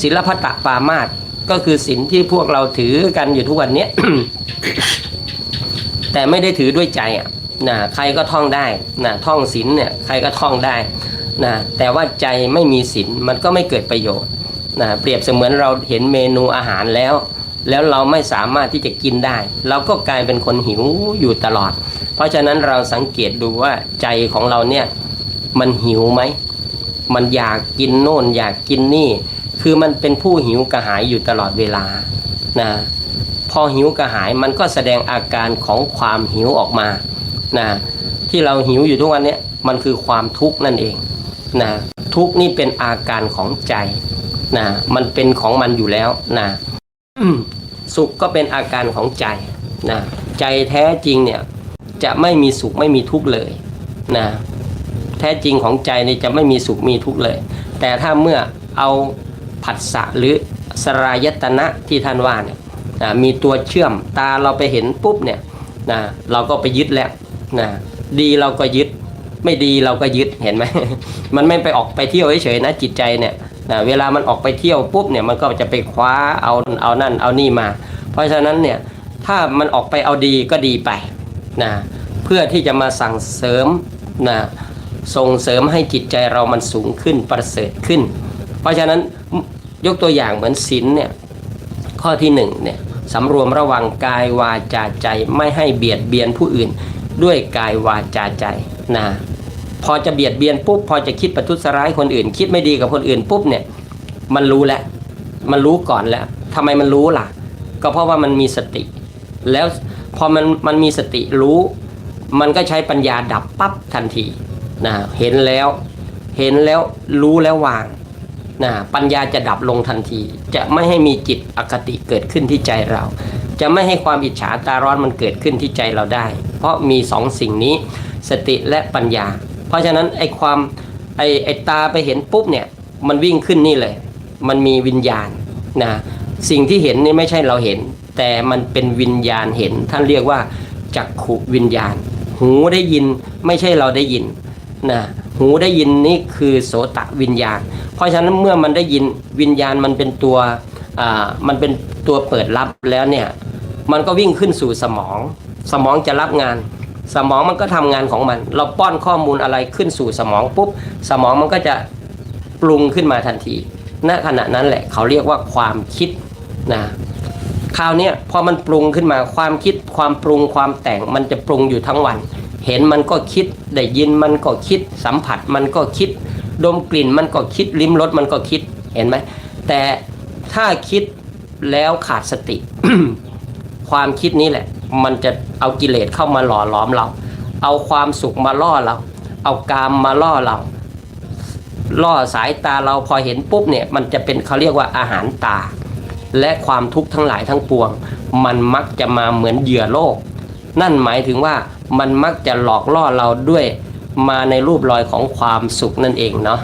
ศิลปตะปามาตก็คือศีลที่พวกเราถือกันอยู่ทุกวันนี้แต่ไม่ได้ถือด้วยใจอะนะใครก็ท่องได้นะท่องศีลเนี่ยใครก็ท่องได้นะแต่ว่าใจไม่มีศีลมันก็ไม่เกิดประโยชน์นะเปรียบเสมือนเราเห็นเมนูอาหารแล้ว แล้วเราไม่สามารถที่จะกินได้ เราก็กลายเป็นคนหิวอยู่ตลอด เพราะฉะนั้นเราสังเกตดูว่าใจของเราเนี่ยมันหิวไหม มันอยากกินโน่นอยากกินนี่ คือมันเป็นผู้หิวกระหายอยู่ตลอดเวลานะพอหิวกระหายมันก็แสดงอาการของความหิวออกมานะที่เราหิวอยู่ทุกวันเนี้มันคือความทุกข์นั่นเองนะทุกข์นี่เป็นอาการของใจนะมันเป็นของมันอยู่แล้วนะสุขก็เป็นอาการของใจนะใจแท้จริงเนี่ยจะไม่มีสุขไม่มีทุกข์เลยนะแท้จริงของใจเนี่ยจะไม่มีสุขมีทุกข์เลย แต่ถ้าเมื่อเอา ผัสสะหรือสรายตนะที่ท่านว่าเนี่ยนะมีตัวเชื่อมตาเราไปเห็นปุ๊บเนี่ยนะเราก็ไปยึดแล้วนะดีเราก็ยึดไม่ดีเราก็ยึดเห็นไหมมันไม่ไปออกไปเที่ยวเฉยๆนะจิตใจเนี่ยนะเวลามันออกไปเที่ยวปุ๊บเนี่ยมันก็จะไปคว้าเอาเอานั่นเอานี่มา เพราะฉะนั้นเนี่ยถ้ามันออกไปเอาดีก็ดีไปนะเพื่อที่จะมาสั่งเสริมนะส่งเสริมให้จิตใจเรามันสูงขึ้นประเสริฐขึ้น เพราะฉะนั้น ยกตัวอย่างเหมือนศีลเนี่ยข้อที่หนึ่งเนี่ยสำรวมระวังกายวาจาใจไม่ให้เบียดเบียนผู้อื่น ด้วยกายวาจาใจนะพอจะเบียดเบียนปุ๊บพอจะคิดประทุษร้ายคนอื่น คิดไม่ดีกับคนอื่นปุ๊บเนี่ยมันรู้แล้วมันรู้ก่อนแล้วทำไมมันรู้ล่ะ ก็เพราะว่ามันมีสติ แล้วพอมันมันมีสติรู้ มันก็ใช้ปัญญาดับปั๊บทันทีนะเห็นแล้วเห็นแล้วรู้แล้ววาง นะปัญญาจะดับลงทันที จะไม่ให้มีจิตอคติเกิดขึ้นที่ใจเรา จะไม่ให้ความอิจฉาตาร้อนมันเกิดขึ้นที่ใจเราได้ เพราะมีสองสิ่งนี้สติและปัญญา เพราะฉะนั้นไอ้ความไอ้ไอ้ตาไปเห็นปุ๊บเนี่ยมันวิ่งขึ้นนี่เลย มันมีวิญญาณนะสิ่งที่เห็นนี่ไม่ใช่เราเห็น แต่มันเป็นวิญญาณเห็น ท่านเรียกว่าจักขุวิญญาณ หูได้ยินไม่ใช่เราได้ยิน นะหูได้ยินนี่คือโสตะวิญญาณ เพราะฉะนั้นเมื่อมันได้ยินวิญญาณมันเป็นตัวมันเป็นตัวเปิดรับแล้วเนี่ยมันก็วิ่งขึ้นสู่สมอง สมองจะรับงาน สมองมันก็ทำงานของมัน เราป้อนข้อมูลอะไรขึ้นสู่สมองปุ๊บสมองมันก็จะปรุงขึ้นมาทันทีณขณะนั้นแหละเขาเรียกว่าความคิดนะคราวนี้พอมันปรุงขึ้นมาความคิดความปรุงความแต่งมันจะปรุงอยู่ทั้งวัน เห็นมันก็คิด ได้ยินมันก็คิด สัมผัสมันก็คิด ดมกลิ่นมันก็คิด ลิ้มรสมันก็คิด เห็นไหม แต่ถ้าคิดแล้วขาดสติ ความคิดนี้แหละ มันจะเอากิเลสเข้ามาหล่อหลอมเรา เอาความสุขมาล่อเรา เอากามมาล่อเรา ล่อสายตาเราพอเห็นปุ๊บเนี่ย มันจะเป็นเขาเรียกว่าอาหารตา และความทุกข์ทั้งหลายทั้งปวง มันมักจะมาเหมือนเหยื่อโลก นั่นหมายถึงว่า มันมักจะหลอกล่อเราด้วยมาในรูปรอยของความสุขนั่นเองเนาะ